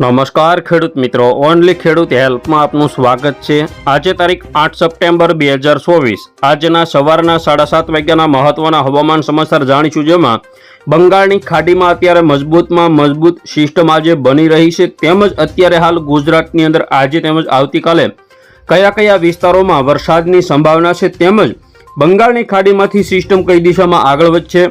નમસ્કાર ખેડૂત મિત્રો, ઓનલી ખેડૂત હેલ્પમાં આપનું સ્વાગત છે. આજે તારીખ આઠ સપ્ટેમ્બર બે હજાર ચોવીસ. આજના સવારના સાડા સાત વાગ્યાના મહત્વના હવામાન સમાચાર જાણીશું જેમાં બંગાળની ખાડીમાં અત્યારે મજબૂતમાં મજબૂત સિસ્ટમ આજે બની રહી છે. તેમજ અત્યારે હાલ ગુજરાતની અંદર આજે તેમજ આવતીકાલે કયા કયા વિસ્તારોમાં વરસાદની સંભાવના છે તેમજ બંગાળની ખાડીમાંથી સિસ્ટમ કઈ દિશામાં આગળ વધશે,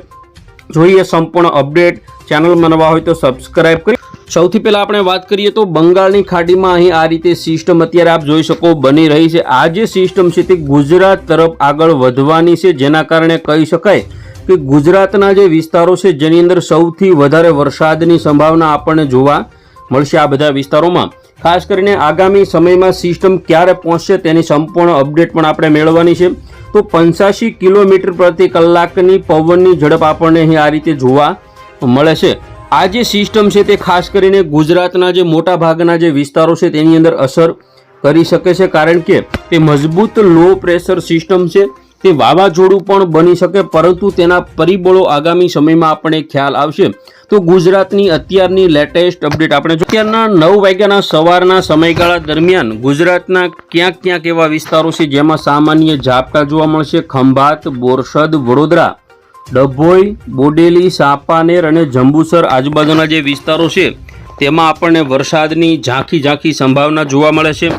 જોઈએ સંપૂર્ણ અપડેટ. ચેનલ મનવા હોય તો સબસ્ક્રાઈબ કરી સૌથી પહેલાં આપણે વાત કરીએ તો બંગાળની ખાડીમાં અહીં આ રીતે સિસ્ટમ અત્યારે આપ જોઈ શકો બની રહી છે. આ જે સિસ્ટમ છે તે ગુજરાત તરફ આગળ વધવાની છે, જેના કારણે કહી શકાય કે ગુજરાતના જે વિસ્તારો છે, જેની અંદર સૌથી વધારે વરસાદની સંભાવના આપણને જોવા મળશે આ બધા વિસ્તારોમાં. ખાસ કરીને આગામી સમયમાં સિસ્ટમ ક્યારે પહોંચશે તેની સંપૂર્ણ અપડેટ પણ આપણે મેળવવાની છે. તો પંચ્યાસી કિલોમીટર પ્રતિ કલાકની પવનની ઝડપ આપણને અહીં આ રીતે જોવા મળે છે. આ જે સિસ્ટમ છે તે ખાસ કરીને ગુજરાતના જે મોટા ભાગના જે વિસ્તારો છે તેની અંદર અસર કરી શકે છે, કારણ કે તે મજબૂત લો પ્રેશર સિસ્ટમ છે. તે વાવાઝોડું પણ બની શકે, પરંતુ તેના પરિબળો આગામી સમયમાં આપણને ખ્યાલ આવશે. તો ગુજરાતની અત્યારની લેટેસ્ટ અપડેટ આપણે જો અત્યારના નવ વાગ્યાના સવારના સમયગાળા દરમિયાન ગુજરાતના ક્યાંક ક્યાંક એવા વિસ્તારો છે જેમાં સામાન્ય ઝાપટા જોવા મળશે. ખંભાત, બોરસદ, વડોદરા ડભોઈ, બોડેલી, સાપાનેર અને જંબુસર આજુબાજુના જે વિસ્તારો છે, તેમાં આપણને વરસાદની ઝાંખી ઝાંખી સંભાવના જોવા મળે છે.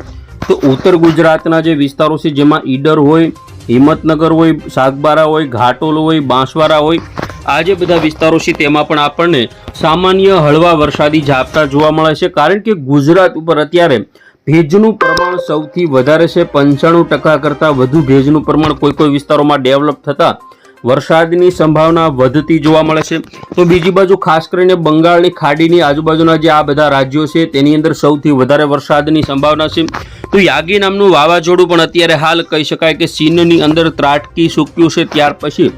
તો ઉત્તર ગુજરાતના જે વિસ્તારો છે, જેમાં ઈડર હોય, હિંમતનગર હોય, સાગબારા હોય, ઘાટોલ હોય બાંસવારા હોય, આ જે બધા વિસ્તારો છે, તેમાં પણ આપણને સામાન્ય હળવા વરસાદી ઝાપટા જોવા મળે છે. કારણ કે ગુજરાત ઉપર અત્યારે ભેજનું પ્રમાણ સૌથી વધારે છે. પંચાણું ટકા કરતાં વધુ ભેજનું પ્રમાણ કોઈ કોઈ વિસ્તારોમાં ડેવલપ થતાં વરસાદની સંભાવના વધતી જોવા મળે છે. તો બીજી બાજુ ખાસ કરીને બંગાળની ખાડીની આજુબાજુના જે આ બધા રાજ્યો છે, તેની અંદર સૌથી વધારે વરસાદની સંભાવના છે. તો યાગી નામનું વાવાઝોડું પણ અત્યારે હાલ કહી શકાય કે ચીનની અંદર ત્રાટકી સૂક્યું છે. ત્યાર પછી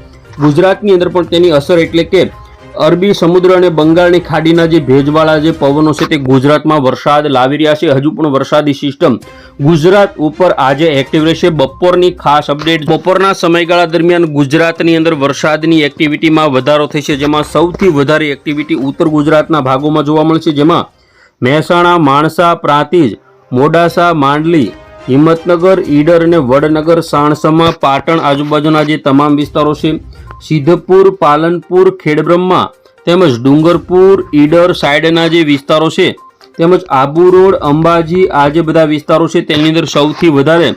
ગુજરાતની અંદર પણ તેની અસર એટલે કે અરબી સમુદ્ર અને બંગાળની ખાડીના જે ભેજવાળા જે પવનો છે તે ગુજરાતમાં વરસાદ લાવી રહ્યા છે. હજુ પણ વરસાદી સિસ્ટમ ગુજરાત ઉપર આજે એક્ટિવ રહેશે. બપોરની ખાસ અપડેટ બપોરના સમયગાળા દરમિયાન ગુજરાતની અંદર વરસાદની એક્ટિવિટીમાં વધારો થશે, જેમાં સૌથી વધારે એક્ટિવિટી ઉત્તર ગુજરાતના ભાગોમાં જોવા મળશે, જેમાં મહેસાણા, માણસા, પ્રાંતિજ, મોડાસા, માંડલી, હિંમતનગર, ઈડર અને વડનગર, સાણસામાં, પાટણ આજુબાજુના જે તમામ વિસ્તારો છે સિદ્ધપુર, પાલનપુર, ખેડબ્રહ્મા તેમજ ડુંગરપુર, ઈડર સાઈડના જે વિસ્તારો છે, તેમજ આબુ રોડ, અંબાજી આ જે બધા વિસ્તારો છે, તેની અંદર સૌથી વધારે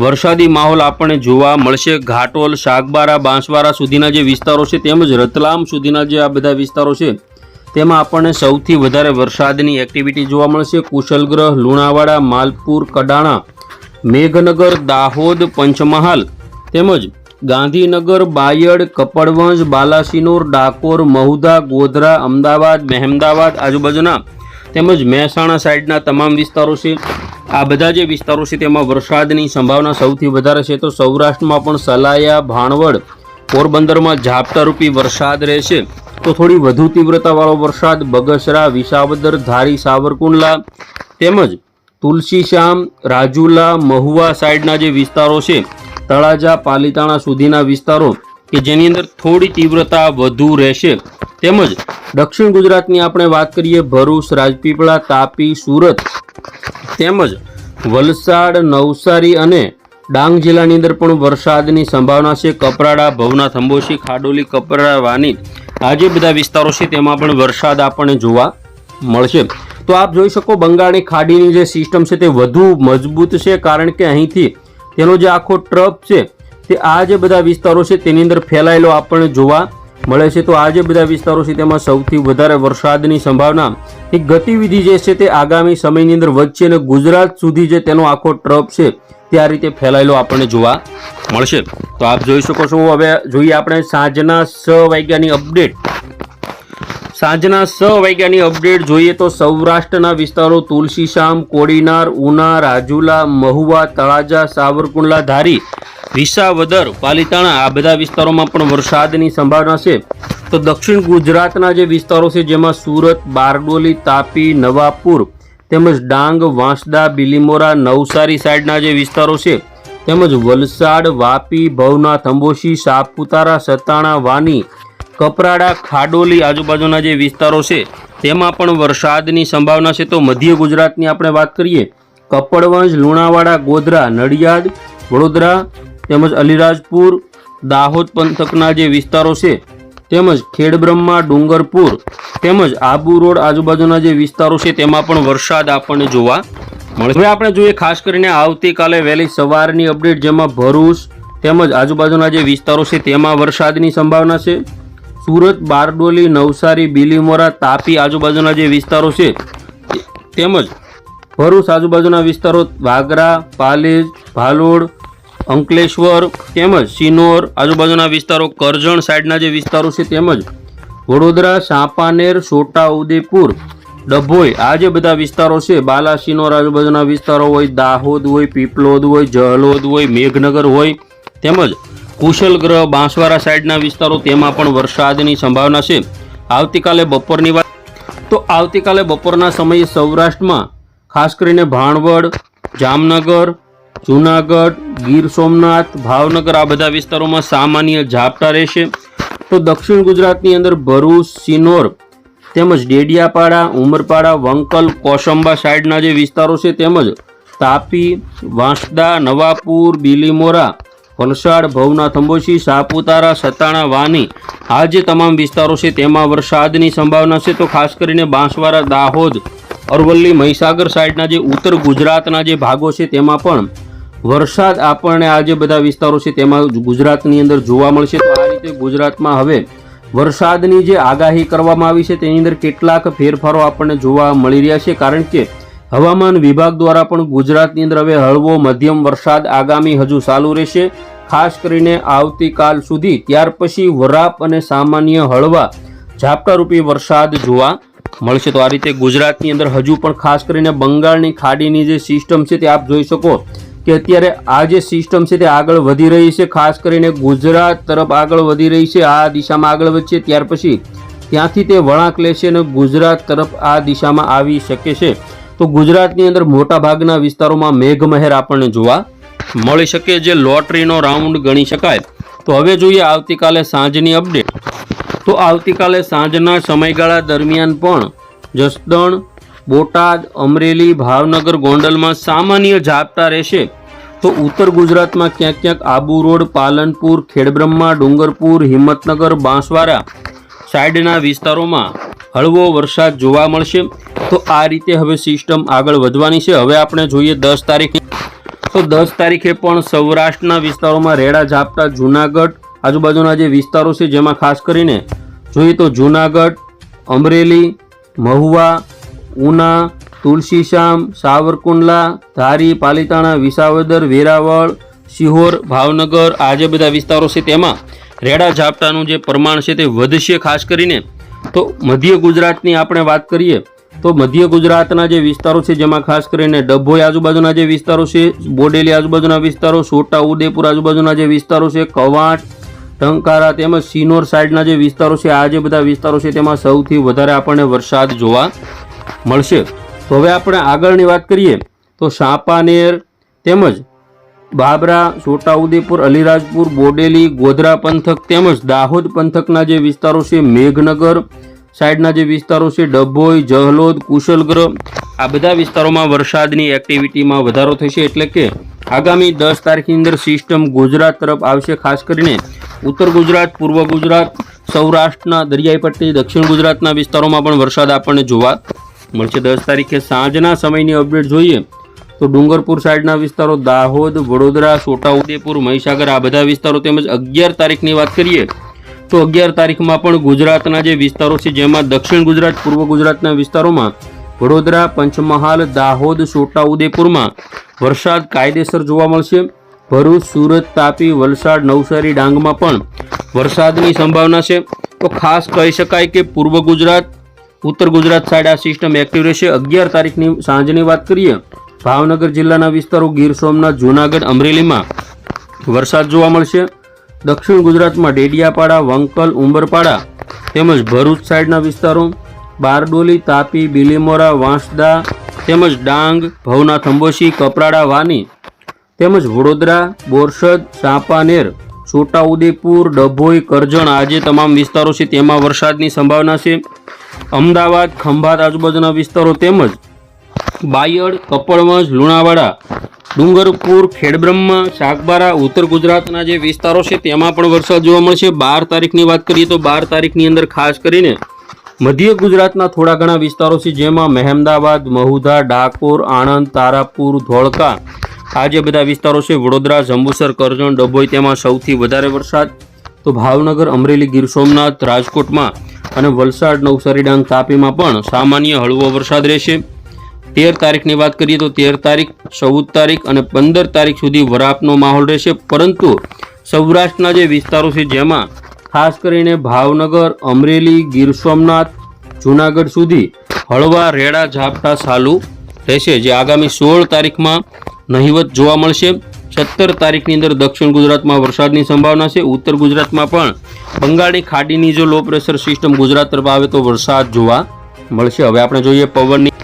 વરસાદી માહોલ આપણને જોવા મળશે. ઘાટોલ શાકબારા બાંસવારા સુધીના જે વિસ્તારો છે, તેમજ રતલામ સુધીના જે આ બધા વિસ્તારો છે, તેમાં આપણને સૌથી વધારે વરસાદની એક્ટિવિટી જોવા મળશે. કુશલગ્રહ, લુણાવાડા, માલપુર, કડાણા, મેઘનગર, દાહોદ, પંચમહાલ તેમજ ગાંધીનગર, બાયડ, કપડવંજ, બાલાસિનોર, ડાકોર, મહુધા, ગોધરા, અમદાવાદ, મહેમદાવાદ આજુબાજુના તેમજ મહેસાણા સાઈડના તમામ વિસ્તારો છે. આ બધા જે વિસ્તારો છે તેમાં વરસાદની સંભાવના સૌથી વધારે છે. તો સૌરાષ્ટ્રમાં પણ સલાયા, ભાણવડ, પોરબંદરમાં ઝાપટારૂપી વરસાદ રહેશે. તો થોડી વધુ તીવ્રતાવાળો વરસાદ બગસરા, વિસાવદર, ધારી, સાવરકુંડલા તેમજ તુલસીશ્યામ, રાજુલા, મહુવા સાઈડના જે વિસ્તારો છે તળાજા પાલીતાણા સુધીના વિસ્તારો કે જેની અંદર થોડી તીવ્રતા વધુ રહેશે. તેમજ દક્ષિણ ગુજરાતની આપણે વાત કરીએ ભરૂચ, રાજપીપળા, તાપી, સુરત. તેમજ વલસાડ, નવસારી અને ડાંગ જિલ્લાની અંદર પણ વરસાદની સંભાવના છે. કપરાડા, ભવનાથ, અંબોશી, ખાડોલી, કપરાડા, વાની આ જે બધા વિસ્તારો છે તેમાં પણ વરસાદ આપણને જોવા મળશે. તો આપ જોઈ શકો બંગાળની ખાડીની જે સિસ્ટમ છે તે વધુ મજબૂત છે કારણ કે અહીંથી તેનો જે આખો ટ્રપ છે, તે આ જે બધા વિસ્તારો છે, તેની અંદર ફેલાયેલો આપણને જોવા મળે છે. તો આ જે બધા વિસ્તારો છે, તેમાં સૌથી વધારે વરસાદની સંભાવના એ ગતિવિધિ જે છે, તે આગામી સમયની અંદર વધશે અને ગુજરાત સુધી જે તેનો આખો ટ્રપ છે, તે આ રીતે ફેલાયેલો આપણને જોવા મળશે. તો આપ જોઈ શકો છો, હવે જોઈએ આપણે સાંજના છ વાગ્યાની અપડેટ સાંજના છ વાગ્યાની અપડેટ જોઈએ તો સૌરાષ્ટ્રના વિસ્તારો તુલસીશામ, કોડીનાર, ઉના, રાજુલા, મહુવા, તળાજા, સાવરકુંડલા, ધારી, વિસાવદર, પાલીતાણા આ બધા વિસ્તારોમાં પણ વરસાદની સંભાવના છે. તો દક્ષિણ ગુજરાતના જે વિસ્તારો છે જેમાં સુરત, બારડોલી, તાપી, નવાપુર તેમજ ડાંગ, વાંસદા, બિલીમોરા, નવસારી સાઈડના જે વિસ્તારો છે તેમજ વલસાડ, વાપી, ભવનાથ, અંબોશી, સાપુતારા, સતાણા, વાની કપરાડા, ખાડોલી આજુબાજુના જે વિસ્તારો છે, તેમાં પણ વરસાદની સંભાવના છે. તો મધ્ય ગુજરાતની આપણે વાત કરીએ, કપડવંજ, લુણાવાડા, ગોધરા, નડિયાદ, વડોદરા તેમજ અલીરાજપુર, દાહોદ પંથકના જે વિસ્તારો છે, તેમજ ખેડબ્રહ્મા, ડુંગરપુર તેમજ આબુ રોડ આજુબાજુના જે વિસ્તારો છે, તેમાં પણ વરસાદ આપણને જોવા મળશે હવે આપણે જોઈએ ખાસ કરીને આવતીકાલે વહેલી સવારની અપડેટ, જેમાં ભરૂચ તેમજ આજુબાજુના જે વિસ્તારો છે, તેમાં વરસાદની સંભાવના છે. સુરત, બારડોલી, નવસારી, બીલીમોરા, તાપી આજુબાજુના જે વિસ્તારો છે, તેમજ ભરૂચ આજુબાજુના વિસ્તારો વાગરા, પાલેજ, ભાલોડ, અંકલેશ્વર, તેમજ સિનોર આજુબાજુના વિસ્તારો, કરજણ સાઈડના જે વિસ્તારો છે, તેમજ વડોદરા, સાપાનેર છોટા ઉદેપુર ડભોઈ આ જે બધા વિસ્તારો છે બાલાસિનોર આજુબાજુના વિસ્તારો હોય, દાહોદ હોય, પીપલોદ હોય જહલોદ હોય, મેઘનગર હોય, તેમજ કુશલગ્રહ બાંસવાડા સાઈડના વિસ્તારો તેમાં પણ વરસાદની સંભાવના છે. આવતીકાલે બપોરની વાત તો આવતીકાલે બપોરના સમયે સૌરાષ્ટ્રમાં ખાસ કરીને ભાણવડ, જામનગર, જૂનાગઢ, ગીર સોમનાથ, ભાવનગર આ બધા વિસ્તારોમાં સામાન્ય ઝાપટા રહેશે. તો દક્ષિણ ગુજરાતની અંદર ભરૂચ, સિનોર તેમજ ડેડિયાપાડા, ઉમરપાડા, વંકલ, કોસંબા સાઈડના જે વિસ્તારો છે તેમજ તાપી, વાંસદા, નવાપુર, બીલીમોરા વલસાડ, ભવનાથ અંબોશી સાપુતારા, સતાણા, વાની આ જે તમામ વિસ્તારો છે તેમાં વરસાદની સંભાવના છે. તો ખાસ કરીને બાંસવાડા, દાહોદ, અરવલ્લી, મહીસાગર સાઈડના જે ઉત્તર ગુજરાતના જે ભાગો છે તેમાં પણ વરસાદ આપણને આ જે બધા વિસ્તારો છે તેમાં ગુજરાતની અંદર જોવા મળશે. તો આ રીતે ગુજરાતમાં હવે વરસાદની જે આગાહી કરવામાં આવી છે તેની અંદર કેટલાક ફેરફારો આપણને જોવા મળી રહ્યા છે. કારણ કે હવામાન વિભાગ દ્વારા પણ ગુજરાતની અંદર હવે હળવો મધ્યમ વરસાદ આગામી હજુ ચાલુ રહેશે. ખાસ કરીને આવતીકાલ સુધી, ત્યાર પછી વરાપ અને સામાન્ય હળવા ઝાપટારૂપી વરસાદ જોવા મળશે. તો આ રીતે ગુજરાતની અંદર હજુ પણ ખાસ કરીને બંગાળની ખાડીની જે સિસ્ટમ છે તે આપ જોઈ શકો કે અત્યારે આ જે સિસ્ટમ છે તે આગળ વધી રહી છે. ખાસ કરીને ગુજરાત તરફ આગળ વધી રહી છે, આ દિશામાં આગળ વધશે, ત્યાર પછી ત્યાંથી તે વળાંક લેશે અને ગુજરાત તરફ આ દિશામાં આવી શકે છે. તો ગુજરાતની અંદર મોટા ભાગના વિસ્તારોમાં મેઘમહેર આપણને જોવા મળી શકે જે લોટરીનો રાઉન્ડ ગણી શકાય. તો હવે જોઈએ આવતીકાલે સાંજની અપડેટ. તો આવતીકાલે સાંજના સમયગાળા દરમિયાન પણ જસદણ, બોટાદ, અમરેલી, ભાવનગર, ગોંડલમાં સામાન્ય ઝાપટા રહેશે. તો ઉત્તર ગુજરાતમાં ક્યાંક ક્યાંક આબુ રોડ, પાલનપુર, ખેડબ્રહ્મા, ડુંગરપુર, હિંમતનગર, બાંસવાડા સાઈડના વિસ્તારોમાં હળવો વરસાદ જોવા મળશે. તો આ રીતે હવે સિસ્ટમ આગળ વધવાની છે. હવે આપણે જોઈએ દસ તારીખ. તો દસ તારીખે પણ સૌરાષ્ટ્રના વિસ્તારોમાં રેડા ઝાપટા જૂનાગઢ, આજુબાજુના જે વિસ્તારો છે જેમાં ખાસ કરીને જોઈએ તો જૂનાગઢ, અમરેલી, મહુવા, ઉના તુલસીશ્યામ સાવરકુંડલા, ધારી, પાલીતાણા, વિસાવદર, વેરાવળ સિહોર ભાવનગર આ જે બધા વિસ્તારો છે તેમાં રેડા ઝાપટાનું જે પ્રમાણ છે તે વધશે ખાસ કરીને. તો મધ્ય ગુજરાતની આપણે વાત કરીએ તો મધ્ય ગુજરાતના જે વિસ્તારો છે, જેમાં ખાસ કરીને ડભોઈ આજુબાજુના જે વિસ્તારો છે, બોડેલી આજુબાજુના વિસ્તારો છોટા ઉદેપુર આજુબાજુના જે વિસ્તારો છે, કવાંટ, ટંકારા તેમજ સિનોર સાઈડના જે વિસ્તારો છે, આ જે બધા વિસ્તારો છે, તેમાં સૌથી વધારે આપણને વરસાદ જોવા મળશે. તો હવે આપણે આગળની વાત કરીએ, તો સાપાનેર તેમજ બાબરા છોટાઉદેપુર અલીરાજપુર, બોડેલી, ગોધરા પંથક તેમજ દાહોદ પંથકના જે વિસ્તારો છે, મેઘનગર સાઈડના જે વિસ્તારો છે, ડભોઈ, જહલોદ કુશલગ્રહ આ બધા વિસ્તારોમાં વરસાદની એક્ટિવિટીમાં વધારો થશે એટલે કે આગામી દસ તારીખની અંદર સિસ્ટમ ગુજરાત તરફ આવશે, ખાસ કરીને ઉત્તર ગુજરાત, પૂર્વ ગુજરાત, સૌરાષ્ટ્રના દરિયાઈ પટ્ટી, દક્ષિણ ગુજરાતના વિસ્તારોમાં પણ વરસાદ આપણને જોવા મળશે. દસ તારીખે સાંજના સમયની અપડેટ જોઈએ તો ડુંગરપુર સાઈડના વિસ્તારો, દાહોદ, વડોદરા, છોટાઉદેપુર, મહીસાગર, આ બધા વિસ્તારો તેમજ અગિયાર તારીખની વાત કરીએ તો અગિયાર તારીખમાં પણ ગુજરાતના જે વિસ્તારો છે, જેમાં દક્ષિણ ગુજરાત, પૂર્વ ગુજરાતના વિસ્તારોમાં વડોદરા, પંચમહાલ, દાહોદ છોટાઉદેપુરમાં વરસાદ કાયદેસર જોવા મળશે. ભરૂચ, સુરત, તાપી, વલસાડ, નવસારી, ડાંગમાં પણ વરસાદની સંભાવના છે. તો ખાસ કહી શકાય કે પૂર્વ ગુજરાત, ઉત્તર ગુજરાત સાઈડ આ સિસ્ટમ એક્ટિવ રહેશે. અગિયાર તારીખની સાંજની વાત કરીએ, ભાવનગર જિલ્લાના વિસ્તારો ગીર સોમનાથ, જૂનાગઢ, અમરેલીમાં વરસાદ જોવા મળશે. દક્ષિણ ગુજરાતમાં ડેડિયાપાડા, વંકલ, ઉંબરપાડા તેમજ ભરૂચ સાઈડના વિસ્તારો બારડોલી, તાપી, બિલીમોરા, વાંસદા તેમજ ડાંગ, ભવનાથ અંબોશી, કપરાડા, વાની તેમજ વડોદરા, બોરસદ ચાંપાનેર છોટાઉદેપુર, ડભોઈ, કરજણ આ જે તમામ વિસ્તારો છે તેમાં વરસાદની સંભાવના છે. અમદાવાદ, ખંભાત, આજુબાજુના વિસ્તારો તેમજ બાયડ કપડવંજ લુણાવાડા, ડુંગરપુર, ખેડબ્રહ્મા શાકબારા ઉત્તર ગુજરાતના જે વિસ્તારો છે, તેમાં પણ વરસાદ જોવા મળશે. બાર તારીખની વાત કરીએ તો બાર તારીખની અંદર ખાસ કરીને મધ્ય ગુજરાતના થોડા ઘણા વિસ્તારો છે, જેમાં મહેમદાવાદ, મહુધા, ડાકોર, આણંદ, તારાપુર, ધોળકા, આ જે બધા વિસ્તારો છે, વડોદરા, જંબુસર, કરજણ, ડભોઈ, તેમાં સૌથી વધારે વરસાદ. તો ભાવનગર, અમરેલી, ગીર સોમનાથ, રાજકોટમાં અને વલસાડ, નવસારી, ડાંગ તાપીમાં પણ સામાન્ય હળવો વરસાદ રહેશે. તેર તારીખની વાત કરીએ તો તેર તારીખ, ચૌદ તારીખ અને પંદર તારીખ સુધી વરાપનો માહોલ રહેશે. પરંતુ સૌરાષ્ટ્રના જે વિસ્તારો છે જેમાં ખાસ કરીને ભાવનગર, અમરેલી, ગીર સોમનાથ, જૂનાગઢ સુધી હળવા રેડા ઝાપટા ચાલુ રહેશે, જે આગામી સોળ તારીખમાં નહિવત જોવા મળશે. સત્તર તારીખની અંદર દક્ષિણ ગુજરાતમાં વરસાદની સંભાવના છે. ઉત્તર ગુજરાતમાં પણ બંગાળની ખાડીની જો લો પ્રેશર સિસ્ટમ ગુજરાત તરફ આવે તો વરસાદ જોવા મળશે. હવે આપણે જોઈએ પવનની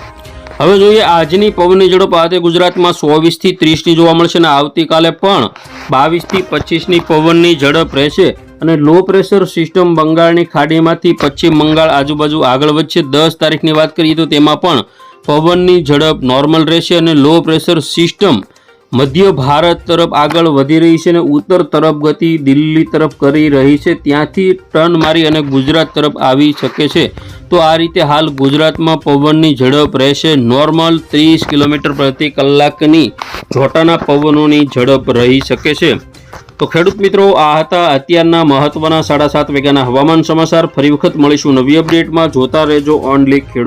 હવે જોઈએ આજની પવનની ઝડપ. આજે ગુજરાતમાં ચોવીસથી ત્રીસની જોવા મળશે અને આવતીકાલે પણ બાવીસથી પચીસની પવનની ઝડપ રહેશે અને લો પ્રેશર સિસ્ટમ બંગાળની ખાડીમાંથી પશ્ચિમ બંગાળ આજુબાજુ આગળ વધશે. દસ તારીખની વાત કરીએ તો તેમાં પણ પવનની ઝડપ નોર્મલ રહેશે અને લો પ્રેશર સિસ્ટમ મધ્ય ભારત તરફ આગળ વધી રહી છે અને ઉત્તર તરફ ગતિ દિલ્હી તરફ કરી રહી છે. ત્યાંથી ટર્ન મારી અને ગુજરાત તરફ આવી શકે છે. તો આ રીતે હાલ ગુજરાતમાં પવનની ઝડપ રહેશે. નોર્મલ ત્રીસ કિલોમીટર પ્રતિ કલાકની જોટાના પવનોની ઝડપ રહી શકે છે. તો ખેડૂત મિત્રો, આ હતા અત્યારના મહત્વના સાડા સાત વાગ્યાના હવામાન સમાચાર. ફરી વખત મળીશું નવી અપડેટમાં. જોતા રહેજો ઓનલી ખેડૂત.